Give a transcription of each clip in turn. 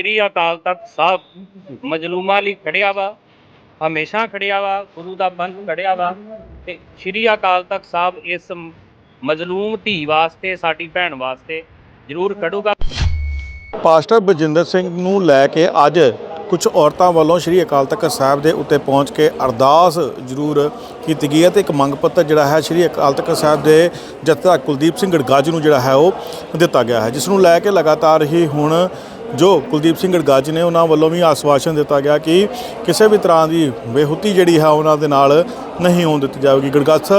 ਸ਼੍ਰੀ ਅਕਾਲ ਤਖਤ ਸਾਹਿਬ, ਮਜਲੂਮਾਂ ਲਈ ਖੜਿਆ ਵਾ, ਹਮੇਸ਼ਾ ਖੜਿਆ ਵਾ, ਗੁਰੂ ਦਾ ਪੰਥ ਖੜਿਆ ਵਾ, ਤੇ ਸ਼੍ਰੀ ਅਕਾਲ ਤਖਤ ਸਾਹਿਬ ਇਸ ਮਜਲੂਮ ਧੀ ਵਾਸਤੇ, ਸਾਡੀ ਭੈਣ ਵਾਸਤੇ ਜ਼ਰੂਰ ਖੜੂਗਾ। ਪਾਸਟਰ ਬਜਿੰਦਰ ਸਿੰਘ ਨੂੰ ਲੈ ਕੇ ਅੱਜ ਕੁਝ ਔਰਤਾਂ ਵੱਲੋਂ ਸ੍ਰੀ ਅਕਾਲ ਤਖਤ ਸਾਹਿਬ ਦੇ ਉੱਤੇ ਪਹੁੰਚ ਕੇ ਅਰਦਾਸ ਜ਼ਰੂਰ ਕੀਤੀ ਗਈ ਹੈ ਤੇ ਇੱਕ ਮੰਗ ਪੱਤਰ ਜਿਹੜਾ ਹੈ ਸ੍ਰੀ ਅਕਾਲ ਤਖਤ ਸਾਹਿਬ ਦੇ ਜਥੇਦਾਰ ਕੁਲਦੀਪ ਸਿੰਘ ਗੜਗਾਜ ਨੂੰ ਜਿਹੜਾ ਹੈ ਉਹ ਦਿੱਤਾ ਗਿਆ ਹੈ, ਜਿਸ ਨੂੰ ਲੈ ਕੇ ਲਗਾਤਾਰ ਹੀ ਹੁਣ ਜੋ ਕੁਲਦੀਪ ਸਿੰਘ ਗੜਗਾਜ ਨੇ ਉਹਨਾਂ ਵੱਲੋਂ ਵੀ ਆਸਵਾਸ਼ਨ ਦਿੱਤਾ ਗਿਆ ਕਿ ਕਿਸੇ ਵੀ ਤਰ੍ਹਾਂ ਦੀ ਬੇਹੁਤੀ ਜਿਹੜੀ ਹੈ ਉਹਨਾਂ ਦੇ ਨਾਲ ਨਹੀਂ ਹੋਣ ਦਿੱਤੀ ਜਾਵੇਗੀ। ਗੜਗਾਸ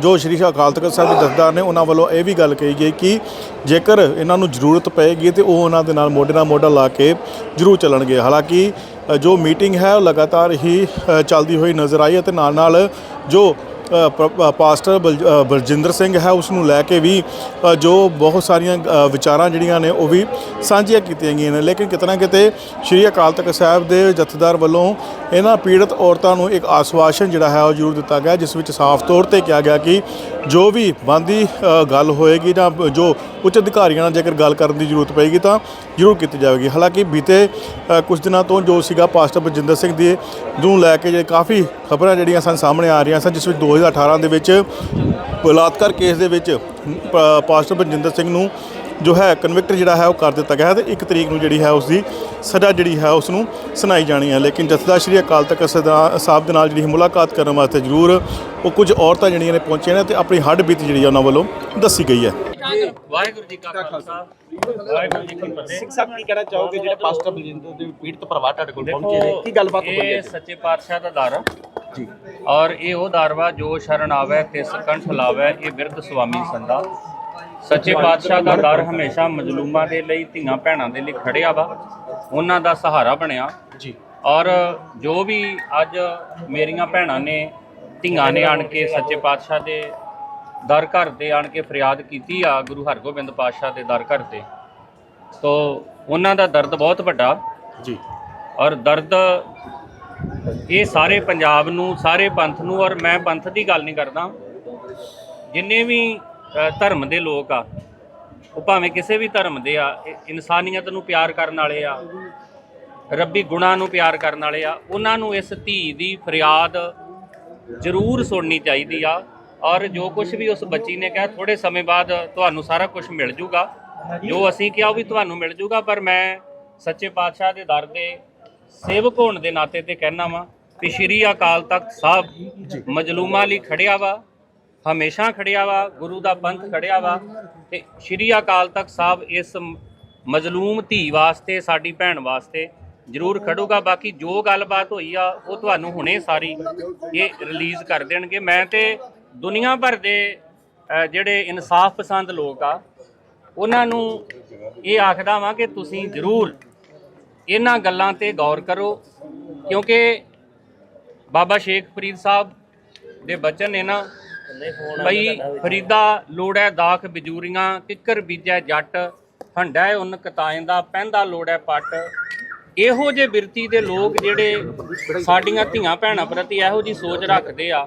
ਜੋ ਸ਼੍ਰੀ ਅਕਾਲ ਤਖਤ ਸਾਹਿਬ ਦੇ ਜਥੇਦਾਰ ਨੇ ਉਹਨਾਂ ਵੱਲੋਂ ਇਹ ਵੀ ਗੱਲ ਕਹੀ ਗਈ ਕਿ ਜੇਕਰ ਇਹਨਾਂ ਨੂੰ ਜ਼ਰੂਰਤ ਪਏਗੀ ਤੇ ਉਹ ਉਹਨਾਂ ਦੇ ਨਾਲ ਮੋਢੇ ਨਾਲ ਮੋਢਾ ਲਾ ਕੇ ਜ਼ਰੂਰ ਚੱਲਣਗੇ। ਹਾਲਾਂਕਿ ਜੋ ਮੀਟਿੰਗ ਹੈ ਉਹ ਲਗਾਤਾਰ ਹੀ ਚੱਲਦੀ ਹੋਈ ਨਜ਼ਰ ਆਈ ਅਤੇ ਨਾਲ ਨਾਲ ਜੋ ਪਾਸਟਰ ਬਲ- ਬਲਜਿੰਦਰ ਸਿੰਘ ਹੈ, ਉਸ ਨੂੰ ਲੈ ਕੇ ਵੀ ਜੋ ਬਹੁਤ ਸਾਰੀਆਂ ਵਿਚਾਰਾਂ ਜਿਹੜੀਆਂ ਨੇ, ਉਹ ਵੀ ਸਾਂਝੀਆਂ ਕੀਤੀਆਂ ਗਈਆਂ ਨੇ। ਲੇਕਿਨ ਕਿਤੇ ਨਾ ਕਿਤੇ ਸ਼੍ਰੀ ਅਕਾਲ ਤਖਤ ਸਾਹਿਬ ਦੇ ਜਥੇਦਾਰ ਵੱਲੋਂ ਇਹਨਾਂ ਪੀੜਤ ਔਰਤਾਂ ਨੂੰ ਇੱਕ ਆਸਵਾਸ਼ਨ ਜਿਹੜਾ ਹੈ, ਉਹ ਜ਼ਰੂਰ ਦਿੱਤਾ ਗਿਆ, ਜਿਸ ਵਿੱਚ ਸਾਫ਼ ਤੌਰ ਤੇ ਕਿਹਾ ਗਿਆ ਕਿ ਜੋ ਵੀ ਬੰਦੀ ਗੱਲ ਹੋਏਗੀ ਜਾਂ ਜੋ ਉੱਚ ਅਧਿਕਾਰੀਆਂ ਨਾਲ ਜੇਕਰ ਗੱਲ ਕਰਨ ਦੀ ਜ਼ਰੂਰਤ ਪਏਗੀ ਤਾਂ ਜ਼ਰੂਰ ਕੀਤੀ ਜਾਵੇਗੀ। ਹਾਲਾਂਕਿ ਬੀਤੇ ਅ, ਕੁਝ ਦਿਨਾਂ ਤੋਂ ਜੋ ਸੀਗਾ ਪਾਸਟਰ ਬਲਜਿੰਦਰ ਸਿੰਘ ਦੀ ਨੂੰ ਲੈ ਕੇ ਜਿਹੜੇ ਕਾਫੀ ਖਬਰਾਂ ਜਿਹੜੀਆਂ ਸਨ ਸਾਹਮਣੇ ਆ ਰਹੀਆਂ ਸਨ ਜਿਸ ਵਿੱਚ 2018 ਦੇ ਵਿੱਚ ਬਲਾਤਕਾਰ ਕੇਸ ਦੇ ਵਿੱਚ ਪਾਸਟਰ ਬਲਜਿੰਦਰ ਸਿੰਘ ਨੂੰ ਜੋ ਹੈ ਕਨਵਿਕਟ ਜਿਹੜਾ ਹੈ ਉਹ ਕਰ ਦਿੱਤਾ ਗਿਆ ਹੈ ਤੇ ਇੱਕ ਤਰੀਕ ਨੂੰ ਜਿਹੜੀ ਹੈ ਉਸ ਦੀ ਸਜ਼ਾ ਜਿਹੜੀ ਹੈ ਉਸ ਨੂੰ ਸੁਣਾਈ ਜਾਣੀ ਹੈ। ਲੇਕਿਨ ਜਥੇਦਾਰ ਸ਼੍ਰੀ ਅਕਾਲ ਤਖਤ ਸਦਾ- ਸਾਹਿਬ ਦੇ ਨਾਲ ਜਿਹੜੀ ਮੁਲਾਕਾਤ ਕਰਨ ਵਾਸਤੇ ਜ਼ਰੂਰ ਉਹ ਕੁਝ ਔਰਤਾਂ ਜਿਹੜੀਆਂ ਨੇ ਪਹੁੰਚੀਆਂ ਨੇ ਤੇ ਆਪਣੀ ਹੱਡ ਬੀਤ ਜਿਹੜੀ ਹੈ ਉਹਨਾਂ ਵੱਲੋਂ ਦੱਸੀ ਗਈ ਹੈ। ਵਾਹਿਗੁਰੂ ਜੀ ਕਾ ਖਾਲਸਾ। ਵਾਹਿਗੁਰੂ ਜੀ ਕੀ ਫਤਿਹ। ਸਿੰਘ ਸਾਹਿਬ ਕੀ ਕਹਿਣਾ ਚਾਹੋਗੇ ਜਿਹੜੇ ਪਾਸਟਰ ਬਲਜਿੰਦਰ ਦੇ ਪੀੜਤ ਪਰਿਵਾਰ ਤੁਹਾਡੇ ਕੋਲ ਪਹੁੰਚੇ ਨੇ? ਕੀ ਗੱਲਬਾਤ ਹੋਈ ਇਹ ਹੈ ਸੱਚੇ ਪਾਤਸ਼ਾਹ ਦਾ ਦਰ। ਆ ਜੀ। ਔਰ ਇਹ ਉਹ ਜੋ ਸ਼ਰਨ ਆਵੇ ਤਿਸ ਕੰਠ ਲਾਵੇ ਇਹ ਬਿਰਧ ਸੁਆਮੀ ਸੰਦਾ ਸੱਚੇ ਪਾਤਸ਼ਾਹ ਦਾ ਦਰ ਹਮੇਸ਼ਾ ਮਜਲੂਮਾਂ ਦੇ ਲਈ ਧੀਆਂ ਭੈਣਾਂ ਦੇ ਲਈ ਖੜਿਆ ਵਾ। ਉਹਨਾਂ ਦਾ ਸਹਾਰਾ ਬਣਿਆ। ਜੀ। ਔਰ ਜੋ ਵੀ ਅੱਜ ਮੇਰੀਆਂ ਭੈਣਾਂ ਨੇ ਧੀਆਂ ਨੇ ਆਣ ਕੇ ਸੱਚੇ ਪਾਤਸ਼ਾਹ ਦੇ ਦਰ ਘਰ ਤੇ ਆਣ ਕੇ ਫਰਿਆਦ ਕੀਤੀ ਆ ਗੁਰੂ ਹਰਗੋਬਿੰਦ ਪਾਤਸ਼ਾਹ ਦੇ ਦਰ ਘਰ ਤੇ ਤੋ ਉਹਨਾਂ ਦਾ ਦਰਦ ਬਹੁਤ ਵੱਡਾ। ਜੀ। ਔਰ ਦਰਦ ਇਹ ਸਾਰੇ ਪੰਜਾਬ ਨੂੰ ਸਾਰੇ ਪੰਥ ਨੂੰ ਔਰ ਮੈਂ ਪੰਥ ਦੀ ਗੱਲ ਨਹੀਂ ਕਰਦਾ। ਜਿੰਨੇ ਵੀ ਧਰਮ ਦੇ ਲੋਕ ਆ। ਉਹ ਭਾਵੇਂ ਕਿਸੇ ਵੀ ਧਰਮ ਦੇ ਆ ਇਨਸਾਨੀਅਤ ਨੂੰ ਪਿਆਰ ਕਰਨ ਵਾਲੇ ਆ ਰੱਬੀ ਗੁਣਾਂ ਨੂੰ ਪਿਆਰ ਕਰਨ ਵਾਲੇ ਆ ਉਹਨਾਂ ਨੂੰ ਇਸ ਧੀ ਦੀ ਫਰਿਆਦ ਜ਼ਰੂਰ ਸੁਣਨੀ ਚਾਹੀਦੀ ਆ। ਔਰ ਜੋ ਕੁਝ ਵੀ ਉਸ ਬੱਚੀ ਨੇ ਕਿਹਾ ਥੋੜੇ ਸਮੇਂ ਬਾਅਦ ਤੁਹਾਨੂੰ ਸਾਰਾ ਕੁਝ ਮਿਲ ਜੂਗਾ। ਜੋ ਅਸੀਂ ਕਿਹਾ ਉਹ ਵੀ ਤੁਹਾਨੂੰ ਮਿਲ ਜੂਗਾ ਪਰ ਮੈਂ ਸੱਚੇ ਪਾਤਸ਼ਾਹ ਦੇ ਦਰ ਦੇ ਸੇਵਕ ਹੋਣ ਦੇ ਨਾਤੇ ਤੇ ਕਹਿਣਾ ਵਾਂ ਕਿ ਸ਼੍ਰੀ ਅਕਾਲ ਤਖਤ ਸਾਹਿਬ ਮਜਲੂਮਾਂ ਲਈ ਖੜਿਆ ਵਾ। ਹਮੇਸ਼ਾ ਖੜਿਆ ਵਾ, ਗੁਰੂ ਦਾ ਪੰਥ ਖੜਿਆ ਵਾ ਤੇ ਸ਼੍ਰੀ ਅਕਾਲ ਤਖਤ ਸਾਹਿਬ ਇਸ ਮਜ਼ਲੂਮ ਧੀ ਵਾਸਤੇ, ਸਾਡੀ ਭੈਣ ਵਾਸਤੇ ਜ਼ਰੂਰ ਖੜੂਗਾ। ਬਾਕੀ ਜੋ ਗੱਲਬਾਤ ਹੋਈ ਆ, ਉਹ ਤੁਹਾਨੂੰ ਹੁਣੇ ਸਾਰੀ ਇਹ ਰਿਲੀਜ਼ ਕਰ ਦੇਣਗੇ। ਮੈਂ ਤੇ ਦੁਨੀਆ ਭਰ ਦੇ ਜਿਹੜੇ ਇਨਸਾਫ ਪਸੰਦ ਲੋਕ ਆ, ਉਹਨਾਂ ਨੂੰ ਇਹ ਆਖਦਾ ਵਾਂ ਕਿ ਤੁਸੀਂ ਜ਼ਰੂਰ ਇਹਨਾਂ ਗੱਲਾਂ ਤੇ ਗੌਰ ਕਰੋ, ਕਿਉਂਕਿ ਬਾਬਾ ਸ਼ੇਖ ਫਰੀਦ ਸਾਹਿਬ ਦੇ ਬਚਨ ਨੇ ਨਾ ਬਈ ਫਰੀਦਾ ਲੋੜੈ ਦਾਖ ਬਿਜੂਰੀਆਂ ਕਿੱਕਰ ਬੀਜੈ ਜੱਟ ਹੰਡਾ ਉਨ ਕਤਾਏ ਦਾ ਪੈਂਦਾ ਲੋੜੈ ਪੱਟ। ਇਹੋ ਜੇ ਬਿਰਤੀ ਦੇ ਲੋਕ ਜਿਹੜੇ ਸਾਡੀਆਂ ਧੀਆਂ ਭੈਣਾਂ ਪ੍ਰਤੀ ਇਹੋ ਜੀ ਸੋਚ ਰੱਖਦੇ ਆ।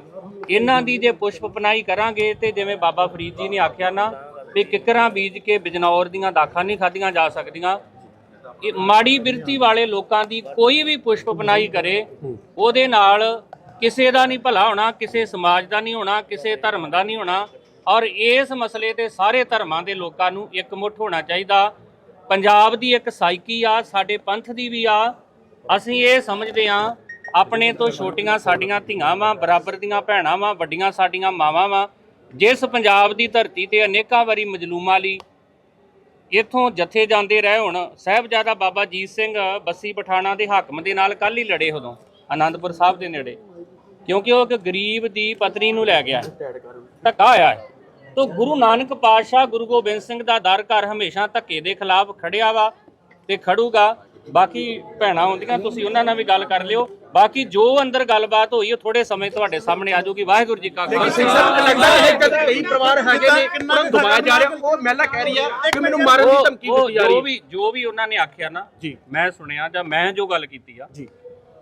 ਇਹਨਾਂ ਦੀ ਜੇ ਪੁਸ਼ਪ ਪਨਾਈ ਕਰਾਂਗੇ ਤੇ ਜਿਵੇਂ ਬਾਬਾ ਫਰੀਦ ਜੀ ਨੇ ਆਖਿਆ ਨਾ ਵੀ ਕਿੱਕਰਾਂ ਬੀਜ ਕੇ ਬਿਜਨੌਰ ਦੀਆਂ ਦਾਖਾਂ ਨਹੀਂ ਖਾਧੀਆਂ ਜਾ ਸਕਦੀਆਂ। ਇਹ ਮਾੜੀ ਬਿਰਤੀ ਵਾਲੇ ਲੋਕਾਂ ਦੀ ਕੋਈ ਵੀ ਪੁਸ਼ਪ ਪਨਾਈ ਕਰੇ ਉਹਦੇ ਨਾਲ ਕਿਸੇ ਦਾ ਨਹੀਂ ਭਲਾ ਹੋਣਾ, ਕਿਸੇ ਸਮਾਜ ਦਾ ਨਹੀਂ ਹੋਣਾ, ਕਿਸੇ ਧਰਮ ਦਾ ਨਹੀਂ ਹੋਣਾ। ਔਰ ਇਸ ਮਸਲੇ ਤੇ ਸਾਰੇ ਧਰਮਾਂ ਦੇ ਲੋਕਾਂ ਨੂੰ ਇਕਮੁੱਠ ਹੋਣਾ ਚਾਹੀਦਾ। ਪੰਜਾਬ ਦੀ ਇੱਕ ਸਾਈਕੀ ਆ, ਸਾਡੇ ਪੰਥ ਦੀ ਵੀ ਆ। ਅਸੀਂ ਇਹ ਸਮਝਦੇ ਆ ਆਪਣੇ ਤੋਂ ਛੋਟੀਆਂ ਸਾਡੀਆਂ ਧੀਆਂ ਵਾਂ, ਬਰਾਬਰ ਦੀਆਂ ਭੈਣਾਂ ਵਾਂ, ਵੱਡੀਆਂ ਸਾਡੀਆਂ ਮਾਵਾਂ ਵਾਂ। ਜਿਸ ਪੰਜਾਬ ਦੀ ਧਰਤੀ ਤੇ ਅਨੇਕਾਂ ਵਾਰੀ ਮਜਲੂਮਾਂ ਲਈ ਇੱਥੋਂ ਜਥੇ ਜਾਂਦੇ ਰਹੇ ਹੁਣ, ਸਾਹਿਬਜ਼ਾਦਾ ਬਾਬਾ ਜੀਤ ਸਿੰਘ ਬੱਸੀ ਪਠਾਣਾ ਦੇ ਹਾਕਮ ਦੇ ਨਾਲ ਕੱਲ ਹੀ ਲੜੇ ਉਦੋਂ, ਆਨੰਦਪੁਰ ਸਾਹਿਬ ਦੇ ਨੇੜੇ। ਕਿਉਂਕਿ ਉਹ ਇੱਕ ਗਰੀਬ ਦੀ ਪਤਨੀ ਨੂੰ ਲੈ ਗਿਆ ਧੱਕਾ ਹੋਇਆ ਹੈ। ਤੋ ਗੁਰੂ ਨਾਨਕ ਪਾਤਸ਼ਾਹ ਗੁਰੂ ਗੋਬਿੰਦ ਸਿੰਘ ਦਾ ਦਰ ਘਰ ਹਮੇਸ਼ਾ ਧੱਕੇ ਦੇ ਖਿਲਾਫ ਖੜਿਆ ਵਾ ਤੇ ਖੜੂਗਾ। ਬਾਕੀ ਭੈਣਾਂ ਹੁੰਦੀਆਂ ਤੁਸੀਂ ਉਹਨਾਂ ਨਾਲ ਵੀ ਗੱਲ ਕਰ ਲਿਓ। ਬਾਕੀ ਜੋ ਅੰਦਰ ਗੱਲਬਾਤ ਹੋਈ ਉਹ ਥੋੜੇ ਸਮੇਂ ਤੁਹਾਡੇ ਸਾਹਮਣੇ ਆ ਜਾਊਗੀ। ਵਾਹਿਗੁਰੂ ਜੀ ਕਾ ਖਾਲਸਾ। ਸਾਹਿਬ ਲੱਗਦਾ ਹੈ ਕਿ ਕਈ ਪਰਿਵਾਰ ਹੈਗੇ ਨੇ ਉਹਨਾਂ ਨੂੰ ਦਬਾਇਆ ਜਾ ਰਿਹਾ। ਉਹ ਮਹਿਲਾ ਕਹਿ ਰਹੀ ਹੈ ਕਿ ਮੈਨੂੰ ਮਾਰਨ ਦੀ ਉਹ- ਧਮਕੀ ਉਹ ਦਿੱਤੀ ਜਾ ਰਹੀ ਜੋ ਹੈ। ਵੀ ਜੋ ਵੀ ਉਹਨਾਂ ਨੇ ਆਖਿਆ ਨਾ ਜੀ। ਮੈਂ ਸੁਣਿਆ ਜਾਂ ਮੈਂ ਜੋ ਗੱਲ ਕੀਤੀ ਆ ਜੀ।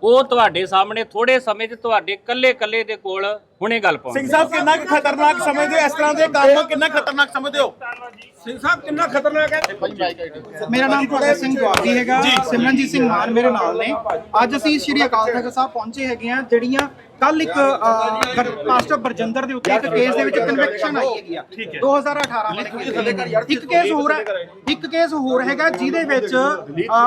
ਉਹ ਤੁਹਾਡੇ ਸਾਹਮਣੇ ਥੋੜੇ ਸਮੇਂ 'ਚ ਤੁਹਾਡੇ ਕੱਲੇ ਕੱਲੇ ਦੇ ਕੋਲ ਹੁਣੇ ਗੱਲ ਸਿੰਘ ਪਾਉਂਦੇ ਸਾਹਿਬ ਕਿੰਨਾ ਕੁ ਖਤਰਨਾਕ ਸਮਝਦੇ ਹੋ? ਇਸ ਤਰ੍ਹਾਂ ਦੇ ਕੰਮ ਕਿੰਨਾ ਖਤਰਨਾਕ ਸਮਝਦੇ ਹੋ? ਸਿੰਘ ਸਾਹਿਬ ਕਿੰਨਾ ਖਤਰਨਾਕ ਹੈ? ਮੇਰਾ ਨਾਮ ਭਗਤ ਸਿੰਘ ਦੁਆਬੀ ਹੈਗਾ। ਸਿਮਰਨਜੀਤ ਸਿੰਘ ਮਾਨ ਮੇਰੇ ਨਾਲ ਨੇ। ਅੱਜ ਅਸੀਂ ਸ਼੍ਰੀ ਅਕਾਲ ਤਖਤ ਸਾਹਿਬ ਪਹੁੰਚੇ ਹੈਗੇ ਆ ਜਿਹੜੀਆਂ ਕੱਲ ਇੱਕ ਪਾਸਟਰ ਬਰਜਿੰਦਰ ਦੇ ਉੱਤੇ ਇੱਕ ਕੇਸ ਦੇ ਵਿੱਚ ਕਨਵੈਕਸ਼ਨ ਆਈ ਹੈਗੀ ਆ। 2018 ਵਿੱਚ ਇੱਕ ਕੇਸ ਹੋਰ ਹੈ। ਇੱਕ ਕੇਸ ਹੋਰ ਹੈਗਾ ਜਿਹਦੇ ਵਿੱਚ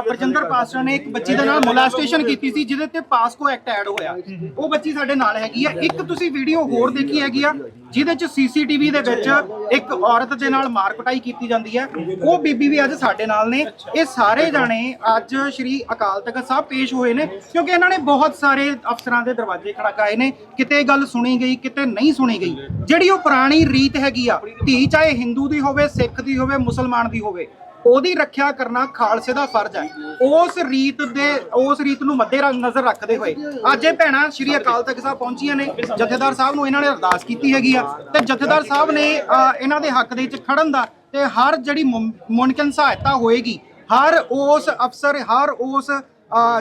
ਬਰਜਿੰਦਰ ਪਾਸਟਰ ਨੇ ਇੱਕ ਬੱਚੀ ਦੇ ਨਾਲ ਮੋਲਾਸਟੇਸ਼ਨ ਕੀਤੀ ਸੀ ਜਿਹਦੇ ਤੇ ਪਾਸਕੋ ਐਕਟ ਐਡ ਹੋਇਆ। ਉਹ ਬੱਚੀ ਸਾਡੇ ਨਾਲ ਹੈਗੀ ਆ। ਇੱਕ ਤੁਸੀਂ ਵੀਡੀਓ ਹੋਰ ਦੇਖੀ ਹੈਗੀ ਆ, ਜਿਹਦੇ ਚ ਸੀਸੀਟੀਵੀ ਦੇ ਵਿੱਚ ਇੱਕ ਔਰਤ ਦੇ ਨਾਲ ਮਾਰ ਕੁਟਾਈ ਕੀਤੀ ਜਾਂਦੀ ਹੈ। ਉਹ ਬੀਬੀ ਵੀ ਅੱਜ ਸਾਡੇ ਨਾਲ ਨੇ। ਇਹ ਸਾਰੇ ਜਾਣੇ ਅੱਜ ਸ਼੍ਰੀ ਅਕਾਲ ਤਖਤ ਸਾਹਿਬ ਪੇਸ਼ ਹੋਏ ਨੇ, ਕਿਉਂਕਿ ਇਹਨਾਂ ਨੇ ਬਹੁਤ ਸਾਰੇ ਅਫਸਰਾਂ ਦੇ ਦਰਵਾਜ਼ੇ ਖੜਕਾਏ ਨੇ। ਕਿਤੇ ਇਹ ਗੱਲ ਸੁਣੀ ਗਈ, ਕਿਤੇ ਨਹੀਂ ਸੁਣੀ ਗਈ। ਜਿਹੜੀ ਉਹ ਪੁਰਾਣੀ ਰੀਤ ਹੈਗੀ ਆ, ਧੀ ਚਾਹੇ ਹਿੰਦੂ ਦੀ ਹੋਵੇ, ਸਿੱਖ ਦੀ ਹੋਵੇ, ਮੁਸਲਮਾਨ ਦੀ ਹੋਵੇ ਉਹਦੀ ਰੱਖਿਆ ਕਰਨਾ ਖਾਲਸੇ ਦਾ ਫਰਜ਼ ਹੈ। ਉਸ ਰੀਤ ਦੇ ਉਸ ਰੀਤ ਨੂੰ ਮੱਦੇ ਨਜ਼ਰ ਰੱਖਦੇ ਹੋਏ। ਅੱਜ ਇਹ ਭੈਣਾਂ ਸ਼੍ਰੀ ਅਕਾਲ ਤਖਤ ਸਾਹਿਬ ਪਹੁੰਚੀਆਂ ਨੇ। ਜਥੇਦਾਰ ਸਾਹਿਬ ਨੂੰ ਇਹਨਾਂ ਨੇ ਅਰਦਾਸ ਕੀਤੀ ਹੈਗੀ ਆ। ਤੇ ਜਥੇਦਾਰ ਸਾਹਿਬ ਨੇ ਅ, ਇਹਨਾਂ ਦੇ ਹੱਕ ਦੇ ਵਿੱਚ ਖੜਨ ਦਾ ਤੇ ਹਰ ਜਿਹੜੀ ਮੁਮ- ਮੁਮਕਿਨ ਸਹਾਇਤਾ ਹੋਏਗੀ ਹਰ ਉਸ ਅਫਸਰ ਹਰ ਉਸ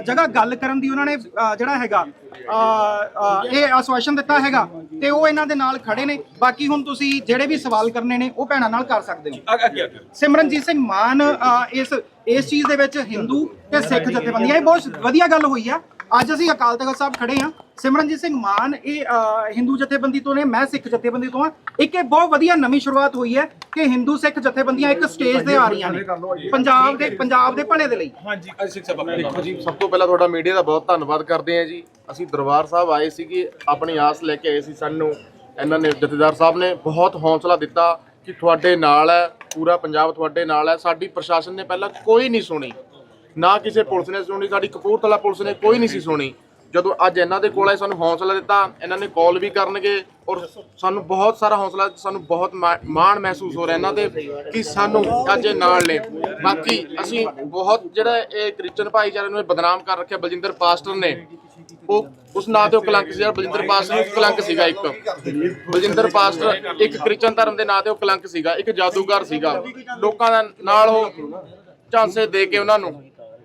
ਜਗ੍ਹਾ ਗੱਲ ਕਰਨ ਦੀ ਉਹਨਾਂ ਨੇ ਅ, ਜਿਹੜਾ ਹੈਗਾ ਅ, ਅ, ਇਹ ਆਸ਼ਵਾਸਨ ਦਿੱਤਾ ਹੈਗਾ ਤੇ ਉਹ ਇਹਨਾਂ ਦੇ ਨਾਲ ਖੜੇ ਨੇ। ਬਾਕੀ ਹੁਣ ਤੁਸੀਂ ਜਿਹੜੇ ਵੀ ਸਵਾਲ ਕਰਨੇ ਨੇ ਉਹ ਭੈਣਾਂ ਨਾਲ ਕਰ ਸਕਦੇ ਹੋ। ਅੱਗੇ ਅੱਗੇ ਸਿਮਰਨਜੀਤ ਸਿੰਘ ਮਾਨ ਅ, ਇਸ ਇਸ ਚੀਜ਼ ਦੇ ਵਿੱਚ ਹਿੰਦੂ ਤੇ ਸਿੱਖ ਜਥੇਬੰਦੀਆਂ ਇਹ ਬਹੁਤ ਵਧੀਆ ਗੱਲ ਹੋਈ ਆ। ਅੱਜ ਅਸੀਂ ਅਕਾਲ ਤਖਤ ਸਾਹਿਬ ਖੜੇ ਆ ਸਿਮਰਨਜੀਤ ਸਿੰਘ ਮਾਨ ਇਹ ਅ, ਹਿੰਦੂ ਜਥੇਬੰਦੀ ਤੋਂ ਨੇ ਮੈਂ ਸਿੱਖ ਜਥੇਬੰਦੀ ਤੋਂ ਆ ਇੱਕ ਇਹ ਬਹੁਤ ਵਧੀਆ ਨਵੀਂ ਸ਼ੁਰੂਆਤ ਹੋਈ ਹੈ ਕਿ ਹਿੰਦੂ ਸਿੱਖ ਜਥੇਬੰਦੀਆਂ ਇੱਕ ਸਟੇਜ ਤੇ ਆ ਰਹੀਆਂ ਨੇ। ਪੰਜਾਬ ਦੇ ਪੰਜਾਬ ਦੇ ਭਲੇ ਦੇ ਲਈ। ਹਾਂਜੀ। ਸਿੰਘ ਸਾਹਿਬ ਦੇਖੋ ਜੀ ਸਭ ਤੋਂ ਪਹਿਲਾਂ ਤੁਹਾਡਾ ਮੀਡੀਆ ਦਾ ਬਹੁਤ ਧੰਨਵਾਦ ਕਰਦੇ ਹਾਂ ਜੀ। ਅਸੀਂ ਦਰਬਾਰ ਸਾਹਿਬ ਆਏ ਸੀਗੇ ਆਪਣੀ ਆਸ ਲੈ ਕੇ ਆਏ ਸੀ ਸਾਨੂੰ। ਇਹਨਾਂ ਨੇ ਜਥੇਦਾਰ ਸਾਹਿਬ ਨੇ ਬਹੁਤ ਹੌਸਲਾ ਦਿੱਤਾ ਕਿ ਤੁਹਾਡੇ ਨਾਲ ਹੈ ਪੂਰਾ ਪੰਜਾਬ ਤੁਹਾਡੇ ਨਾਲ ਹੈ। ਸਾਡੀ ਪ੍ਰਸ਼ਾਸਨ ਨੇ ਪਹਿਲਾਂ ਕੋਈ ਨਹੀਂ ਸੁਣੀ। ਨਾ ਕਿਸੇ ਪੁਲਿਸ ਨੇ ਸੁਣੀ, ਸਾਡੀ ਕਪੂਰਥਲਾ ਪੁਲਿਸ ਨੇ ਕੋਈ ਨਹੀਂ ਸੀ ਸੁਣੀ। ਜਦੋਂ ਅੱਜ ਇਹਨਾਂ ਦੇ ਕੋਲ ਆਏ, ਸਾਨੂੰ ਹੌਸਲਾ ਦਿੱਤਾ, ਇਹਨਾਂ ਨੇ ਕਾਲ ਵੀ ਕਰਨਗੇ ਔਰ ਸਾਨੂੰ ਬਹੁਤ ਸਾਰਾ ਹੌਸਲਾ, ਸਾਨੂੰ ਬਹੁਤ ਮਾ- ਮਾਣ ਮਹਿਸੂਸ ਹੋ ਰਿਹਾ ਇਹਨਾਂ ਤੇ ਕਿ ਸਾਨੂੰ ਅੱਜ ਇਹ ਨਾਲ ਨੇ। ਬਾਕੀ ਅਸੀਂ ਬਹੁਤ ਜਿਹੜਾ ਇਹ ਕ੍ਰਿਸਚਨ ਭਾਈਚਾਰੇ ਨੂੰ ਇਹ ਬਦਨਾਮ ਕਰ ਰੱਖਿਆ ਬਲਜਿੰਦਰ ਪਾਸਟਰ ਨੇ, ਉਹ ਉਸ ਨਾਂ ਤੇ ਉਹ ਕਲੰਕ ਸੀ ਜਿਹੜਾ ਬਲਜਿੰਦਰ ਪਾਸਟਰ ਕਲੰਕ ਸੀਗਾ ਇੱਕ। ਬਲਜਿੰਦਰ ਪਾਸਟਰ ਇੱਕ ਕ੍ਰਿਸਚਨ ਧਰਮ ਦੇ ਨਾਂ ਤੇ ਉਹ ਕਲੰਕ ਸੀਗਾ, ਇੱਕ ਜਾਦੂਗਰ ਸੀਗਾ। ਲੋਕਾਂ ਦਾ ਨਾਲ ਉਹ ਝਾਂਸੇ ਦੇ ਕੇ ਉਹਨਾਂ ਨੂੰ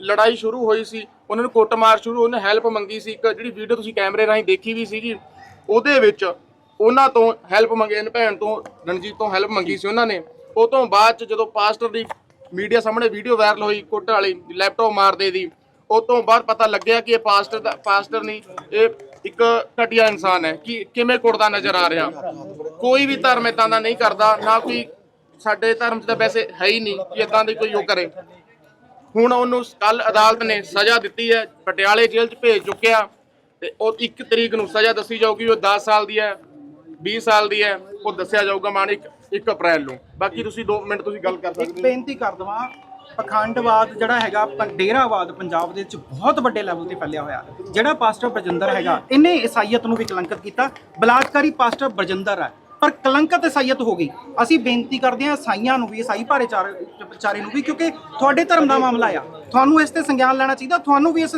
ਲੜਾਈ ਸ਼ੁਰੂ ਹੋਈ ਸੀ, ਉਹਨਾਂ ਨੂੰ ਕੁੱਟਮਾਰ ਸ਼ੁਰੂ, ਉਹਨੇ ਹੈਲਪ ਮੰਗੀ ਸੀ, ਇੱਕ ਜਿਹੜੀ ਵੀਡੀਓ ਤੁਸੀਂ ਕੈਮਰੇ ਰਾਹੀਂ ਦੇਖੀ ਵੀ ਸੀਗੀ, ਉਹਦੇ ਵਿੱਚ ਉਹਨਾਂ ਤੋਂ ਹੈਲਪ ਮੰਗੇ, ਇਹਨਾਂ ਭੈਣ ਤੋਂ, ਰਣਜੀਤ ਤੋਂ ਹੈਲਪ ਮੰਗੀ ਸੀ ਉਹਨਾਂ ਨੇ। ਉਹ ਤੋਂ ਬਾਅਦ ਚ ਜਦੋਂ ਪਾਸਟਰ ਦੀ ਮੀਡੀਆ ਸਾਹਮਣੇ ਵੀਡੀਓ ਵਾਇਰਲ ਹੋਈ, ਕੁੱਟ ਵਾਲੀ ਲੈਪਟਾਪ ਮਾਰਦੇ ਦੀ ਉਹ ਤੋਂ ਬਾਅਦ ਪਤਾ ਲੱਗਿਆ ਕਿ ਇਹ ਪਾਸਟਰ ਦਾ ਪਾਸਟਰ ਨਹੀਂ, ਇਹ ਇੱਕ ਘਟੀਆ ਇਨਸਾਨ ਹੈ, ਕਿ ਕਿਵੇਂ ਕੁੱਟਦਾ ਨਜ਼ਰ ਆ ਰਿਹਾ। ਕੋਈ ਵੀ ਧਰਮ ਇਦਾਂ ਦਾ ਨਹੀਂ ਕਰਦਾ, ਨਾ ਕੋਈ ਸਾਡੇ ਧਰਮ 'ਚ ਤਾਂ ਵੈਸੇ ਹੈ ਹੀ ਨਹੀਂ ਕਿ ਇਦਾਂ ਦੀ ਕੋਈ ਉਹ ਕਰੇ। ਹੁਣ ਉਹਨੂੰ ਕੱਲ ਅਦਾਲਤ ਨੇ ਸਜ਼ਾ ਦਿੱਤੀ ਹੈ ਪਟਿਆਲੇ ਜੇਲ੍ਹ 'ਚ ਭੇਜ ਚੁੱਕਿਆ ਤੇ ਉਹ 1 ਤਰੀਕ ਨੂੰ ਸਜ਼ਾ ਦੱਸੀ ਜਾਊਗੀ ਉਹ 10 ਸਾਲ ਦੀ ਹੈ 20 ਸਾਲ ਦੀ ਹੈ ਉਹ ਦੱਸਿਆ ਜਾਊਗਾ ਮਾਨ 1 1 ਅਪ੍ਰੈਲ ਨੂੰ। ਬਾਕੀ ਤੁਸੀਂ 2 ਮਿੰਟ ਤੁਸੀਂ ਗੱਲ ਕਰ ਸਕਦੇ ਹੋ। ਬੇਨਤੀ ਕਰ ਦਵਾਂ ਪਖੰਡਵਾਦ ਜਿਹੜਾ ਹੈਗਾ ਡੇਰਾਵਾਦ ਪੰਜਾਬ ਦੇ ਵਿੱਚ ਬਹੁਤ ਵੱਡੇ ਲੈਵਲ ਤੇ ਫੈਲਿਆ ਹੋਇਆ। ਜਿਹੜਾ ਪਾਸਟਰ ਬਰਜਿੰਦਰ ਹੈਗਾ ਇਹਨੇ ਈਸਾਈਅਤ ਨੂੰ ਵੀ ਕਲੰਕਿਤ ਕੀਤਾ। ਬਲਾਤਕਾਰੀ ਪਾਸਟਰ ਬਰਜਿੰਦਰ ਹੈ। ਪਰ ਕਲੰਕਤ ਈਸਾਈਅਤ ਹੋ ਗਈ। ਅਸੀਂ ਬੇਨਤੀ ਕਰਦੇ ਹਾਂ ਈਸਾਈਆਂ ਨੂੰ ਵੀ ਈਸਾਈ ਭਾਈਚਾਰੇ ਨੂੰ ਵੀ ਕਿਉਂਕਿ ਤੁਹਾਡੇ ਧਰਮ ਦਾ ਮਾਮਲਾ ਆ। ਤੁਹਾਨੂੰ ਇਸ ਤੇ ਸੰਗਿਆਨ ਲੈਣਾ ਚਾਹੀਦਾ ਤੁਹਾਨੂੰ ਵੀ ਇਸ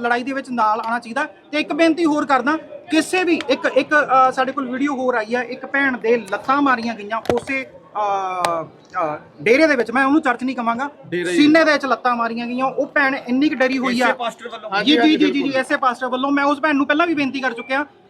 ਲੜਾਈ ਦੇ ਵਿੱਚ ਨਾਲ ਆਉਣਾ ਚਾਹੀਦਾ। ਤੇ ਇੱਕ ਬੇਨਤੀ ਹੋਰ ਕਰਦਾ ਕਿਸੇ ਵੀ ਇੱਕ ਇੱਕ ਸਾਡੇ ਕੋਲ ਵੀਡੀਓ ਹੋਰ ਆਈ ਆ ਇੱਕ ਭੈਣ ਦੇ ਲੱਤਾਂ ਮਾਰੀਆਂ ਗਈਆਂ ਉਸੇ ਡੇਰੇ ਦੇ ਵਿੱਚ ਮੈਂ ਉਹਨੂੰ ਚਰਚ ਨਹੀਂ ਕਵਾਂਗਾ ਸੀਨੇ ਦੇ ਵਿੱਚ ਲੱਤਾਂ ਮਾਰੀਆਂ ਗਈਆਂ ਉਹ ਭੈਣ ਇੰਨੀ ਕੁ ਡਰੀ ਹੋਈ ਆ। ਜੀ ਜੀ ਜੀ ਜੀ ਐਸੇ ਪਾਸਟਰ ਵੱਲੋਂ ਮੈਂ ਉਸ ਭੈਣ ਨੂੰ ਪਹਿਲਾਂ ਵੀ ਬੇਨਤੀ ਕਰ ਚੁੱਕਿਆ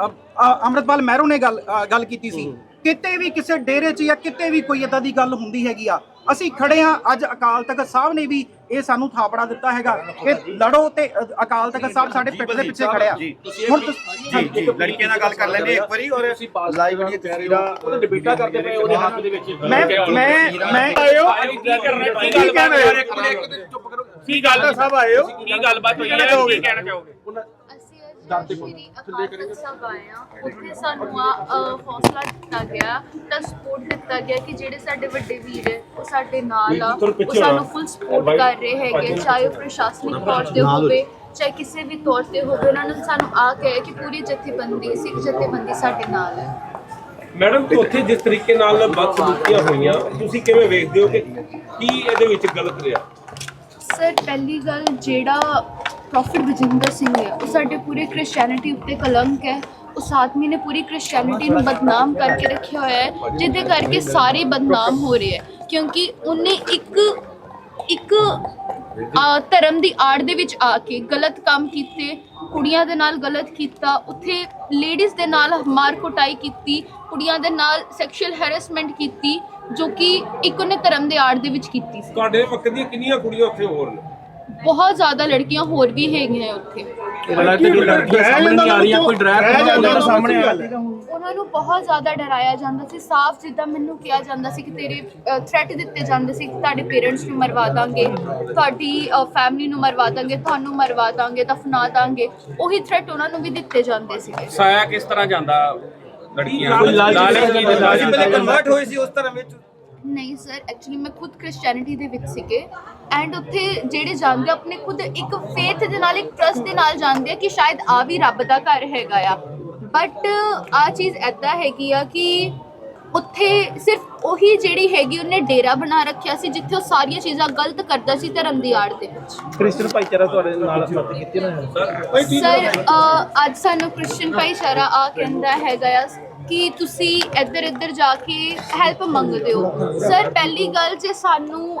ਅੰਮ੍ਰਿਤਪਾਲ ਮਹਿਰੋ ਨੇ ਗੱਲ ਅ, ਗੱਲ ਕੀਤੀ ਸੀ ਕਿਤੇ ਵੀ ਕਿਸੇ ਡੇਰੇ 'ਚ ਜਾਂ ਕਿਤੇ ਵੀ ਕੋਈ ਇਦਾਂ ਦੀ ਗੱਲ ਹੁੰਦੀ ਹੈਗੀ ਆ ਅਸੀਂ ਖੜੇ ਆ ਅੱਜ ਅਕਾਲ ਤਖਤ ਸਾਹਿਬ ਨੇ ਵੀ ਇਹ ਸਾਨੂੰ ਥਾਪੜਾ ਦਿੱਤਾ ਹੈਗਾ ਕਿ ਲੜੋ ਤੇ ਅ, ਅਕਾਲ ਤਖਤ ਸਾਹਿਬ ਸਾਡੇ ਪਿੱਠ ਦੇ ਪਿੱਛੇ ਖੜਿਆ ਹੁਣ ਤੁਸੀਂ- ਜੀ ਜੀ ਲੜਕੀਆਂ ਨਾਲ ਗੱਲ ਕਰ ਲੈਂਦੇ ਇੱਕ ਵਾਰੀ ਔਰ ਲਾਈਵ ਜਿਹੜੀਆਂ ਤਸਵੀਰਾਂ ਉਹਦੇ ਡਿਬੇਟਾਂ ਕਰਦੇ ਪਏ ਉਹਦੇ ਹੱਥ ਦੇ ਵਿੱਚ ਮੈਂ ਮੈਂ ਮੈਂ ਕੀ ਕਰਨਾ ਕੀ ਗੱਲਬਾਤ ਚੁੱਪ ਕਰੋ ਕੀ ਗੱਲ ਸਾਹਿਬ ਆਏ ਹੋ ਕੀ ਗੱਲਬਾਤ ਹੋਈ ਹੈ ਕੀ ਕਹਿਣਾ ਚਾਹੋਗੇ ਅਸੀਂ ਅੱਜ ਸ਼੍ਰੀ ਅਕਾਲ ਤਖਤ ਸਾਹਿਬ ਆਏ ਹਾਂ। ਉੱਥੇ ਸਾਨੂੰ ਆ ਅ, ਹੌਸਲਾ ਦਿੱਤਾ ਗਿਆ ਤਾਂ ਸਪੋਰਟ ਦਿੱਤਾ ਗਿਆ ਕਿ ਜਿਹੜੇ ਸਾਡੇ ਵੱਡੇ ਵੀਰ ਹੈ ਉਹ ਸਾਡੇ ਨਾਲ ਆ। ਉਹ ਸਾਨੂੰ ਫੁੱਲ ਸਪੋਰਟ ਕਰ ਰਹੇ ਹੈਗੇ ਚਾਹੇ ਉਹ ਪ੍ਰਸ਼ਾਸਨਿਕ ਤੌਰ ਤੇ ਹੋਵੇ ਚਾਹੇ ਕਿਸੇ ਵੀ ਤੌਰ ਤੇ ਹੋਵੇ ਉਹਨਾਂ ਨੇ ਸਾਨੂੰ ਆ ਕਹੇ ਕਿ ਪੂਰੀ ਜਥੇਬੰਦੀ ਸਿੱਖ ਜਥੇਬੰਦੀ ਸਾਡੇ ਨਾਲ ਹੈ। ਮੈਡਮ ਉੱਥੇ ਜਿਸ ਤਰੀਕੇ ਨਾਲ ਬਦਸਲੂਕੀਆਂ ਹੋਈਆਂ ਤੁਸੀਂ ਕਿਵੇਂ ਵੇਖਦੇ ਹੋ ਕਿ ਕੀ ਇਹਦੇ ਵਿੱਚ ਗਲਤ ਰਿਹਾ? ਸਰ ਪਹਿਲੀ ਗੱਲ ਜਿਹੜਾ ਪ੍ਰੋਫਿਟ ਬਜਿੰਦਰ ਸਿੰਘ ਹੈ ਉਹ ਸਾਡੇ ਪੂਰੇ ਕ੍ਰਿਸਚੀਅਨਿਟੀ ਉੱਤੇ ਕਲੰਕ ਹੈ। ਉਸ ਆਦਮੀ ਨੇ ਪੂਰੀ ਕ੍ਰਿਸਚੀਅਨਿਟੀ ਨੂੰ ਬਦਨਾਮ ਕਰਕੇ ਰੱਖਿਆ ਹੋਇਆ ਹੈ ਜਿਹਦੇ ਕਰਕੇ ਸਾਰੇ ਬਦਨਾਮ ਹੋ ਰਹੇ ਹੈ। ਕਿਉਂਕਿ ਉਹਨੇ ਇੱਕ ਇੱਕ ਆ, ਧਰਮ ਦੀ ਆੜ ਦੇ ਵਿੱਚ ਆ ਕੇ ਗਲਤ ਕੰਮ ਕੀਤੇ ਕੁੜੀਆਂ ਦੇ ਨਾਲ ਗਲਤ ਕੀਤਾ ਉੱਥੇ ਲੇਡੀਜ਼ ਦੇ ਨਾਲ ਮਾਰ ਕੁਟਾਈ ਕੀਤੀ ਕੁੜੀਆਂ ਦੇ ਨਾਲ ਸੈਕਸ਼ੂਅਲ ਹੈਰੈਸਮੈਂਟ ਕੀਤੀ ਜੋ ਕਿ ਇੱਕ ਉਹਨੇ ਧਰਮ ਦੇ ਆੜ ਦੇ ਵਿੱਚ ਕੀਤੀ ਸੀ। ਤੁਹਾਡੇ ਵਕਤ ਦੀਆਂ ਕਿੰਨੀਆਂ ਕੁੜੀਆਂ ਉੱਥੇ ਹੋਰ ਨੇ? ਬਹੁਤ ਜ਼ਿਆਦਾ ਲੜਕੀਆਂ ਹੋਰ ਵੀ ਹੈਗੀਆਂ ਉੱਥੇ। ਲੜਕੀਆਂ ਸਾਹਮਣੇ ਨਹੀਂ ਆ ਰਹੀਆਂ ਕੋਈ ਡਰਾਈਵ ਸਾਹਮਣੇ ਆ। ਉਹਨਾਂ ਨੂੰ ਬਹੁਤ ਜ਼ਿਆਦਾ ਡਰਾਇਆ ਜਾਂਦਾ ਸੀ ਸਾਫ਼ ਜਿੱਦਾਂ ਮੈਨੂੰ ਕਿਹਾ ਜਾਂਦਾ ਸੀ ਕਿ ਤੇਰੇ ਥ੍ਰੈਟ ਦਿੱਤੇ ਜਾਂਦੇ ਸੀ ਕਿ ਤੁਹਾਡੇ ਪੇਰੈਂਟਸ ਨੂੰ ਮਰਵਾ ਦਾਂਗੇ ਤੁਹਾਡੀ ਫੈਮਿਲੀ ਨੂੰ ਮਰਵਾ ਦਾਂਗੇ ਤੁਹਾਨੂੰ ਮਰਵਾ ਦਾਂਗੇ ਦਫਨਾ ਦਾਂਗੇ ਉਹੀ ਥ੍ਰੈਟ ਉਹਨਾਂ ਨੂੰ ਵੀ ਦਿੱਤੇ ਜਾਂਦੇ ਸੀਗੇ। ਸਾਇਆ ਕਿਸ ਤਰ੍ਹਾਂ ਜਾਂਦਾ? ਲੜਕੀਆਂ ਲਾਲਚ। ਕਨਵਰਟ ਸੀ ਉਸ ਵਿੱਚ? ਨਹੀਂ ਸਰ ਐਕਚੁਅਲੀ ਮੈਂ ਖੁਦ ਕ੍ਰਿਸਚੀਅਨਿਟੀ ਦੇ ਵਿੱਚ ਸੀਗੇ। ਐਂਡ ਉੱਥੇ ਜਿਹੜੇ ਜਾਂਦੇ ਆ, ਆਪਣੇ ਖੁਦ ਇੱਕ ਫੇਥ ਦੇ ਨਾਲ ਇੱਕ ਟਰਸਟ ਦੇ ਨਾਲ ਜਾਂਦੇ ਆ ਕਿ ਸ਼ਾਇਦ ਆ ਵੀ ਰੱਬ ਦਾ ਘਰ ਹੈਗਾ ਆ। ਬਟ ਆ ਚੀਜ਼ ਐਦਾਂ ਹੈਗੀ ਆ ਕਿ ਉੱਥੇ ਸਿਰਫ ਉਹੀ ਜਿਹੜੀ ਹੈਗੀ ਉਹਨੇ ਡੇਰਾ ਬਣਾ ਰੱਖਿਆ ਸੀ ਜਿੱਥੇ ਉਹ ਸਾਰੀਆਂ ਚੀਜ਼ਾਂ ਗਲਤ ਕਰਦਾ ਸੀ ਧਰਮ ਦੀ ਆੜ ਦੇ ਵਿੱਚ। ਕ੍ਰਿਸਚੀਅਨ ਭਾਈਚਾਰਾ ਤੁਹਾਡੇ ਨਾਲ ਮਦਦ ਕੀਤੀ ਨਾ? ਸਰ ਅ, ਅੱਜ ਸਾਨੂੰ ਕ੍ਰਿਸਚੀਅਨ ਭਾਈਚਾਰਾ ਆ ਕਹਿੰਦਾ ਹੈਗਾ ਆ ਕਿ ਤੁਸੀਂ ਇੱਧਰ ਇੱਧਰ ਜਾ ਕੇ ਹੈਲਪ ਮੰਗਦੇ ਹੋ। ਸਰ ਪਹਿਲੀ ਗੱਲ ਜੇ ਸਾਨੂੰ